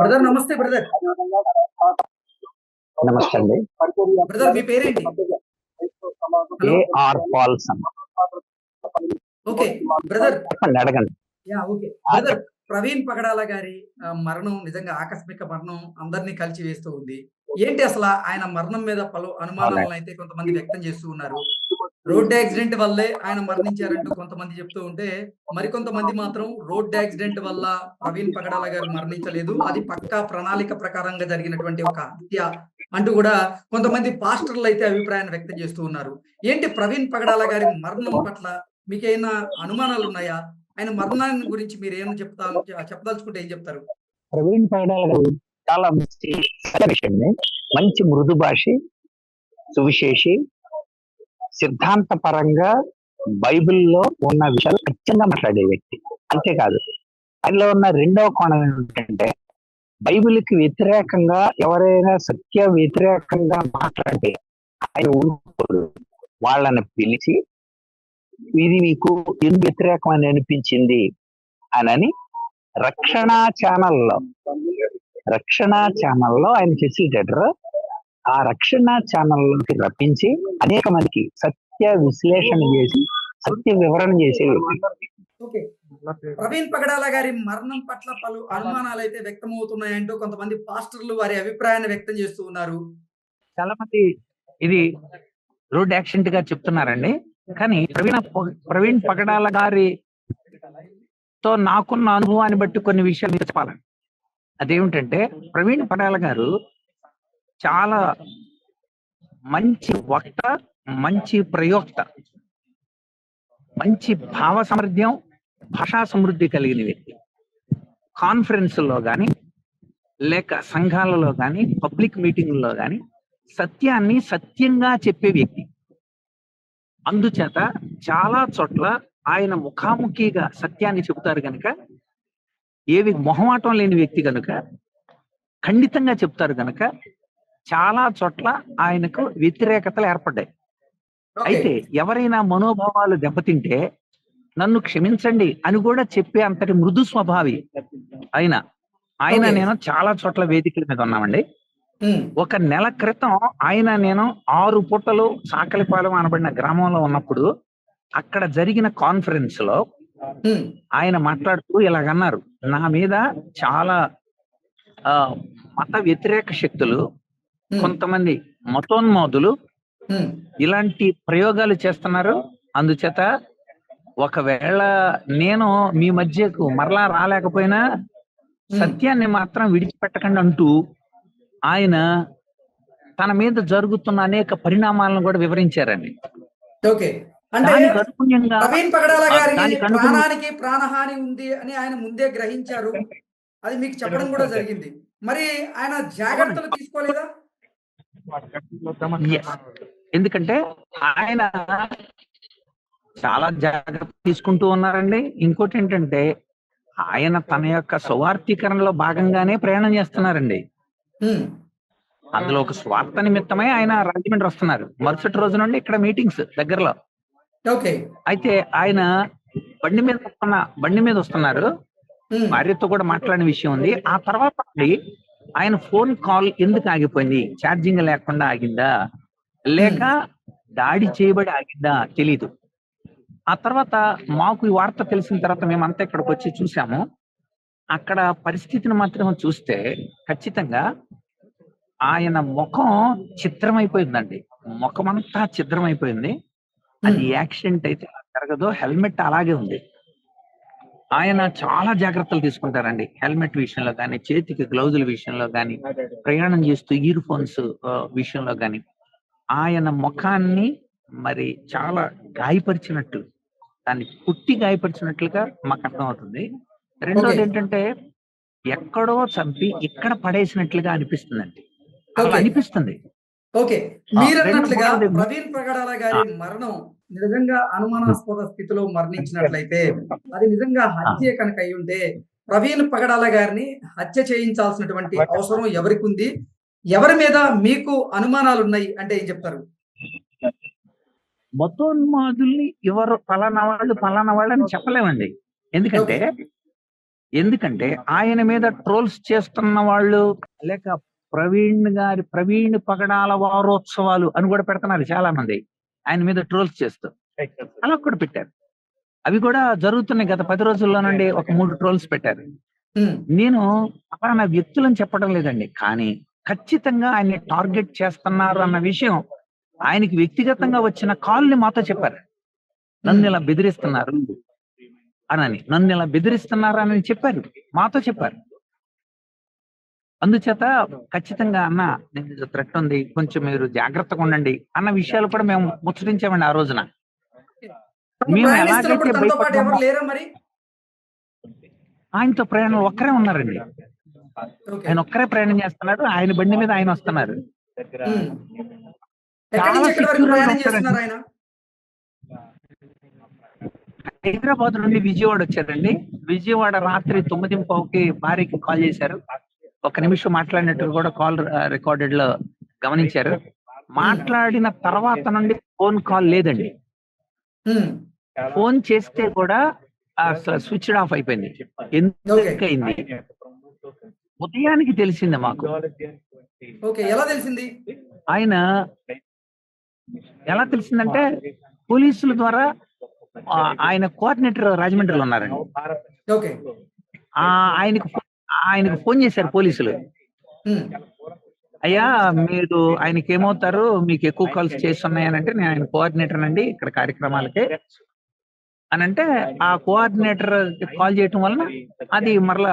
Brother నమస్తే brother. నమస్తే అండి. బ్రదర్ మీ పేరేంటి? AR Paulson. Okay brother. చెప్పండి అడగండి. Yeah okay. Brother Praveen Pagadala గారి మరణం నిజంగా ఆకస్మిక మరణం అందరినీ కలిసి వేస్తూ ఉంది. ఏంటి అసలు ఆయన మరణం మీద పలు అనుమానాలను అయితే కొంతమంది వ్యక్తం చేస్తూ ఉన్నారు? రోడ్ యాక్సిడెంట్ వల్లే ఆయన మరణించారంటూ కొంతమంది చెప్తూ ఉంటే మరికొంతమంది మాత్రం రోడ్ యాక్సిడెంట్ వల్ల ప్రవీణ్ పగడాల గారు మరణించలేదు. అది పక్కా ప్రణాళిక ప్రకారంగా జరిగినటువంటి ఒక హత్య అంటూ కూడా కొంతమంది పాస్టర్లు అయితే అభిప్రాయాన్ని వ్యక్తం చేస్తూ ఉన్నారు. ఏంటి ప్రవీణ్ పగడాల గారి మరణం పట్ల మీకేమైనా అనుమానాలు ఉన్నాయా? ఆయన మరణాన్ని గురించి మీరు ఏమైనా చెప్తా చెప్పదలుచుకుంటే ఏం చెప్తారు? ప్రవీణ్ పగడాల గారు చాలా మంచి మంచి మృదు భాషి సువిశేషి సిద్ధాంతపరంగా బైబిల్లో ఉన్న విషయాలు ఖచ్చితంగా మాట్లాడే వ్యక్తి. అంతేకాదు అందులో ఉన్న రెండవ కోణం ఏమిటంటే బైబిల్కి వ్యతిరేకంగా ఎవరైనా సత్య వ్యతిరేకంగా మాట్లాడితే ఆయన ఊరుకోడు వాళ్ళని పిలిచి ఇది మీకు ఎందుకు వ్యతిరేకం అని అనిపించింది అనని రక్షణ ఛానల్లో రక్షణ ఛానల్లో ఆయన ఫెసిలిటేటర్ ఆ రక్షణ ఛానల్లోకి రప్పించి అనేక మందికి సత్య విశ్లేషణ చేసి సత్య వివరణ చేసే. వ్యక్తి ఓకే ప్రవీణ్ పగడాల గారి మరణం పట్ల పలు అనుమానాలు అయితే వ్యక్తం అవుతున్నాయంటూ కొంతమంది పాస్టర్లు వారి అభిప్రాయాన్ని వ్యక్తం చేస్తూ ఉన్నారు. చాలా మంది ఇది రోడ్ యాక్సిడెంట్గా చెప్తున్నారండి. కానీ ప్రవీణ ప్రవీణ్ పగడాల గారి తో నాకున్న అనుభవాన్ని బట్టి కొన్ని విషయాలు చెప్పాలండి. అదేమిటంటే ప్రవీణ్ పగడాల గారు చాలా మంచి వక్త మంచి ప్రయోక్త మంచి భావ సమృద్ధ్యం భాషా సమృద్ధి కలిగిన వ్యక్తి. కాన్ఫరెన్స్లో కానీ లేక సంఘాలలో కానీ పబ్లిక్ మీటింగ్లో కానీ సత్యాన్ని సత్యంగా చెప్పే వ్యక్తి. అందుచేత చాలా చోట్ల ఆయన ముఖాముఖిగా సత్యాన్ని చెబుతారు కనుక ఏవి మొహమాటం లేని వ్యక్తి కనుక ఖండితంగా చెప్తారు కనుక చాలా చోట్ల ఆయనకు వ్యతిరేకతలు ఏర్పడ్డాయి. అయితే ఎవరైనా మనోభావాలు దెబ్బతింటే నన్ను క్షమించండి అని కూడా చెప్పే అంతటి మృదు స్వభావి ఆయన. ఆయన. నేను చాలా చోట్ల వేదికల మీద ఉన్నామండి. ఒక నెల క్రితం ఆయన నేను ఆరు పుట్టలు సాకలిపాలెం అనబడిన గ్రామంలో ఉన్నప్పుడు అక్కడ జరిగిన కాన్ఫరెన్స్లో ఆయన మాట్లాడుతూ ఇలాగన్నారు. నా మీద చాలా మత వ్యతిరేక శక్తులు కొంతమంది మతోన్మాదులు ఇలాంటి ప్రయోగాలు చేస్తున్నారు. అందుచేత ఒకవేళ నేను మీ మధ్యకు మరలా రాలేకపోయినా. సత్యాన్ని మాత్రం విడిచిపెట్టకండి అంటూ ఆయన తన మీద జరుగుతున్న అనేక పరిణామాలను కూడా వివరించారండి. ఓకే. అంటే ప్రవీణ్ పగడాల గారికి ప్రాణానికి ప్రాణహాని ఉంది అని ఆయన ముందే గ్రహించారు. అది మీకు చెప్పడం కూడా జరిగింది. మరి ఆయన జాగ్రత్తలు తీసుకోలేదా. ఎందుకంటే ఆయన చాలా జాగ్రత్త తీసుకుంటూ ఉన్నారండి. ఇంకోటి ఏంటంటే ఆయన తన యొక్క స్వార్థీకరణలో భాగంగానే ప్రయాణం చేస్తున్నారండి. అందులో ఒక స్వార్థ నిమిత్తమై ఆయన రాజమండ్రి వస్తున్నారు. మరుసటి రోజు నుండి ఇక్కడ మీటింగ్స్ దగ్గరలో. ఓకే. అయితే ఆయన బండి మీద వస్తున్న బండి మీద వస్తున్నారు. భార్యతో కూడా మాట్లాడిన విషయం ఉంది. ఆ తర్వాత ఆయన ఫోన్ కాల్ ఎందుకు ఆగిపోయింది? ఛార్జింగ్ లేకుండా ఆగిందా? లేక దాడి చేయబడి ఆగిందా తెలీదు. ఆ తర్వాత మాకు ఈ వార్త తెలిసిన తర్వాత మేమంతా ఇక్కడికి వచ్చి చూసాము. అక్కడ పరిస్థితిని మాత్రం చూస్తే ఖచ్చితంగా ఆయన ముఖం చిత్రమైపోయిందండి. ముఖం అంతా చిత్రమైపోయింది. అది యాక్సిడెంట్ అయితే జరగదు హెల్మెట్ అలాగే ఉంది. ఆయన చాలా జాగ్రత్తలు తీసుకుంటారండి. హెల్మెట్ విషయంలో కానీ చేతికి గ్లౌజుల విషయంలో కానీ ప్రయాణం చేస్తూ ఇయర్ ఫోన్స్ విషయంలో కానీ ఆయన ముఖాన్ని మరి చాలా గాయపరిచినట్లు దాన్ని పుట్టి గాయపరిచినట్లుగా మాకు అర్థమవుతుంది. రెండోది. ఏంటంటే ఎక్కడో చంపి ఇక్కడ పడేసినట్లుగా అనిపిస్తుందండి. అలా Okay. అనిపిస్తుంది. ఓకే. రెండు మూడు- ప్రవీణ్ పగడాల గారి మరణం నిజంగా అనుమానాస్పద స్థితిలో మరణించినట్లయితే అది నిజంగా హత్య కనుక అయి ఉంటే ప్రవీణ్ పగడాల గారిని హత్య చేయించాల్సినటువంటి అవసరం ఎవరికి ఉంది ఎవరి మీద మీకు అనుమానాలు ఉన్నాయి అంటే ఏం చెప్తారు? మతోన్మాదుల్ని ఎవరు పలానా వాళ్ళు పలానా వాళ్ళు అని చెప్పలేమండి. ఎందుకంటే ఎందుకంటే ఆయన మీద ట్రోల్స్ చేస్తున్న వాళ్ళు లేక ప్రవీణ్ గారి ప్రవీణ్ పగడాల వారోత్సవాలు అని కూడా పెడుతున్నారు చాలా మంది ఆయన మీద ట్రోల్స్ చేస్తూ. అలా కూడా పెట్టారు. అవి కూడా జరుగుతున్నాయి గత పది రోజుల్లో నుండి ఒక మూడు ట్రోల్స్ పెట్టారు. నేను అలా వ్యక్తులను చెప్పడం లేదండి. కానీ ఖచ్చితంగా ఆయన్ని టార్గెట్ చేస్తున్నారు అన్న విషయం ఆయనకి వ్యక్తిగతంగా వచ్చిన కాల్ని మాతో చెప్పారు. నన్ను ఇలా బెదిరిస్తున్నారు. అనని. నన్ను ఇలా బెదిరిస్తున్నారు అని చెప్పారు. మాతో చెప్పారు. అందుచేత ఖచ్చితంగా అన్న నేను థ్రెట్ ఉంది కొంచెం మీరు జాగ్రత్తగా ఉండండి అన్న విషయాలు కూడా మేము ముచ్చరించామండి ఆ రోజున. మేము ఎలాగైతే ఆయనతో ప్రయాణం ఒక్కరే ఉన్నారండి. ఆయన ఒక్కరే ప్రయాణం చేస్తున్నారు ఆయన బండి మీద ఆయన వస్తున్నారు. హైదరాబాద్ నుండి విజయవాడ వచ్చారండి. విజయవాడ రాత్రి తొమ్మిది పావుకి భార్యకి కాల్ చేశారు. ఒక నిమిషం మాట్లాడినట్టు కూడా కాల్ రికార్డెడ్లో గమనించారు. మాట్లాడిన తర్వాత నుండి ఫోన్ కాల్ లేదండి. ఫోన్ చేస్తే కూడా స్విచ్ ఆఫ్ అయిపోయింది. ఎందుకైంది? ఉదయానికి తెలిసింది మాకు. ఎలా తెలిసింది? ఆయన ఎలా తెలిసిందంటే పోలీసుల ద్వారా ఆయన కోఆర్డినేటర్ రాజమండ్రిలో ఉన్నారండి. ఆయనకు ఆయనకు ఫోన్ చేశారు పోలీసులు. అయ్యా మీరు ఆయనకి ఏమవుతారు మీకు ఎక్కువ కాల్స్ చేస్తున్నాయని అంటే నేను ఆయన కోఆర్డినేటర్ అండి ఇక్కడ కార్యక్రమాలకి. అని అంటే ఆ కోఆర్డినేటర్ కాల్ చేయటం వలన అది మరలా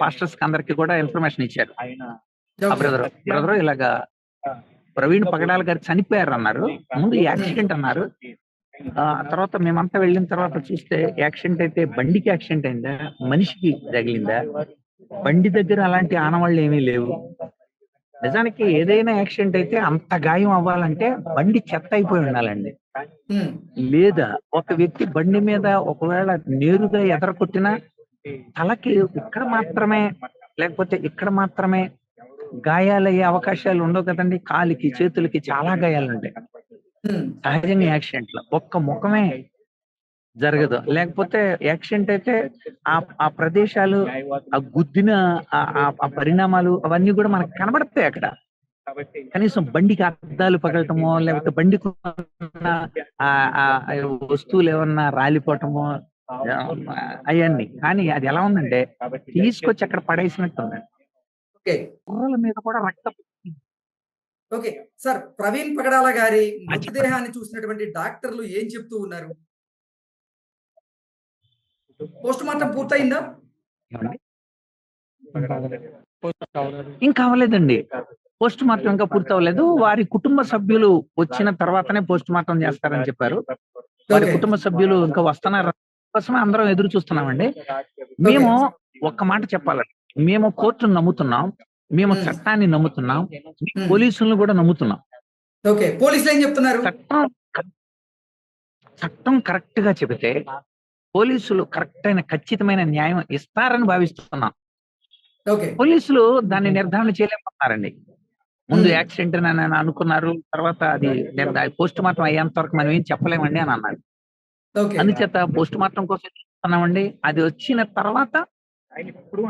పాస్టర్స్కి అందరికి కూడా ఇన్ఫర్మేషన్ ఇచ్చారు. బ్రదర్ బ్రదర్ ఇలాగా ప్రవీణ్ పగడాల గారు చనిపోయారు అన్నారు ముందు యాక్సిడెంట్ అన్నారు. ఆ తర్వాత మేమంతా వెళ్ళిన తర్వాత చూస్తే యాక్సిడెంట్ అయితే బండికి యాక్సిడెంట్ అయిందా? మనిషికి తగిలిందా? బండి దగ్గర అలాంటి ఆనవాళ్ళు ఏమీ లేవు. నిజానికి ఏదైనా యాక్సిడెంట్ అయితే అంత గాయం అవ్వాలంటే బండి చెత్త అయిపోయి ఉండాలండి. లేదా ఒక వ్యక్తి బండి మీద ఒకవేళ నేరుగా ఎదరకొట్టినా తలకి ఇక్కడ మాత్రమే లేకపోతే ఇక్కడ మాత్రమే గాయాలయ్యే అవకాశాలు ఉండవు కదండి. కాలికి చేతులకి చాలా గాయాలు ఉంటాయి. సహజంగా యాక్సిడెంట్లో ఒక్క ముఖమే జరగదు. లేకపోతే యాక్సిడెంట్ అయితే ఆ ఆ ప్రదేశాలు ఆ గుద్దిన ఆ- పరిణామాలు అవన్నీ కూడా మనకు కనబడతాయి అక్కడ. కనీసం బండికి అద్దాలు పగలటమో లేకపోతే బండికి వస్తువులు ఏమన్నా రాలిపోవటమో అవన్నీ. కానీ అది ఎలా ఉందంటే తీసుకొచ్చి అక్కడ పడేసినట్టు ఉందండి మీద కూడా రక్త ఓకే. సార్ ప్రవీణ్ పగడాల గారి మృతదేహాన్ని చూసినటువంటి డాక్టర్లు ఏం చెప్తూ ఉన్నారు? పోస్ట్ మార్టం పూర్తయిందా? ఇంకా అవ్వలేదండి. పోస్ట్ మార్టం ఇంకా పూర్తి అవ్వలేదు వారి కుటుంబ సభ్యులు వచ్చిన తర్వాతనే పోస్ట్ మార్టం చేస్తారని చెప్పారు. వారి. కుటుంబ సభ్యులు ఇంకా వస్తున్నారు? కోసమే అందరం ఎదురు చూస్తున్నామండి. మేము ఒక్క మాట చెప్పాలండి. మేము కోర్టును నమ్ముతున్నాం. మేము. చట్టాన్ని నమ్ముతున్నాం. పోలీసులను కూడా నమ్ముతున్నాం. ఓకే. పోలీసులు ఏం చెప్తున్నారు? చట్టం చట్టం కరెక్ట్గా చెబితే పోలీసులు కరెక్ట్ అయిన ఖచ్చితమైన న్యాయం ఇస్తారని భావిస్తున్నాం. పోలీసులు దాన్ని నిర్ధారణ చేయలేకపోతున్నారండి. ముందు. యాక్సిడెంట్ అని అని అనుకున్నారు. తర్వాత అది పోస్ట్ మార్టం అయ్యేంత వరకు మనం ఏం చెప్పలేమండి అని అన్నారు. అందుచేత పోస్ట్ మార్టం కోసం చూస్తున్నామండి? అది వచ్చిన తర్వాత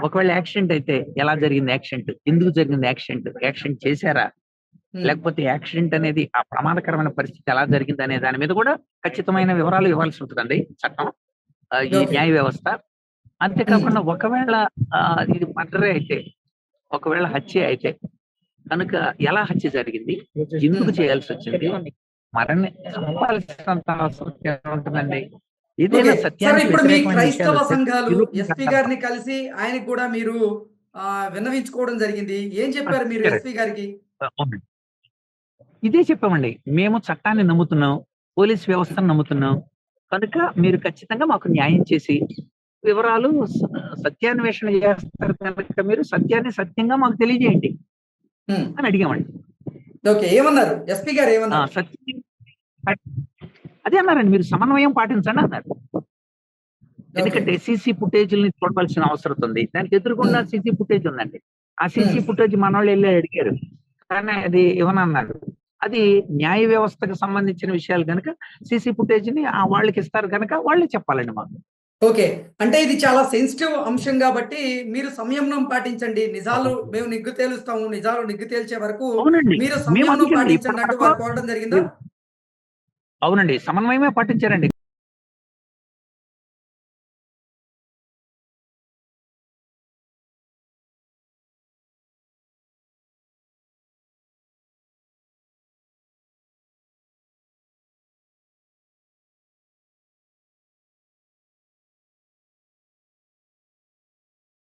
ఒకవేళ యాక్సిడెంట్ అయితే ఎలా జరిగింది యాక్సిడెంట్? ఎందుకు జరిగింది యాక్సిడెంట్? యాక్సిడెంట్ చేశారా? లేకపోతే యాక్సిడెంట్ అనేది ఆ ప్రమాదకరమైన పరిస్థితి ఎలా జరిగింది అనే దాని మీద కూడా ఖచ్చితమైన వివరాలు ఇవ్వాల్సి ఉంటుందండి చట్టం ఈ. న్యాయ వ్యవస్థ. అంతేకాకుండా ఒకవేళ ఇది మర్డరే అయితే ఒకవేళ హత్య అయితే కనుక ఎలా హత్య జరిగింది? ఎందుకు చేయాల్సి వచ్చింది? మరణి చంపాల్సినంత అవసరం ఉంటుందండి. ఏదైనా సత్యానికి ఇప్పుడు మీ క్రైస్తవ సంఘాలు ఎస్పీ గారిని కలిసి ఆయనకు కూడా మీరు విన్నవించుకోవడం జరిగింది. ఏం చెప్పారు మీరు. ఎస్పీ గారికి. ఇదే చెప్పామండి. మేము చట్టాన్ని నమ్ముతున్నాం పోలీస్ వ్యవస్థను నమ్ముతున్నాం. కనుక మీరు ఖచ్చితంగా మాకు న్యాయం చేసి వివరాలు సత్యాన్వేషణ చేస్తారు కనుక మీరు సత్యాన్ని సత్యంగా మాకు తెలియజేయండి అని అడిగామండి. ఓకే. ఏమన్నారు? ఎస్పీ గారు ఏమన్నారు? సత్యం అదే అన్నారండి మీరు సమన్వయం పాటించండి అన్నారు ఎందుకంటే సీసీ ఫుటేజ్ని చూడవలసిన అవసరం ఉంది దానికి ఎదురుకుండా సీసీ ఫుటేజ్ ఉందండి ఆ సీసీ. ఫుటేజ్ మన వాళ్ళు వెళ్ళి అడిగారు కానీ అది ఇవ్వనన్నారు అది న్యాయ వ్యవస్థకు సంబంధించిన విషయాలు కనుక సీసీ ఫుటేజ్ని ఆ వాళ్ళకి ఇస్తారు కనుక వాళ్ళే చెప్పాలండి మాకు ఓకే. అంటే ఇది చాలా సెన్సిటివ్ అంశం గాబట్టి మీరు సంయమనం పాటించండి. నిజాలు మేము నిగ్గు తేలుస్తాము. నిజాలు నిగ్గు తేల్చే వరకు. మీరు సంయమనం పాటించండి అంటూ వారు కోరడం జరిగిందా? అవునండి. సమన్వయమే పాటించారండి.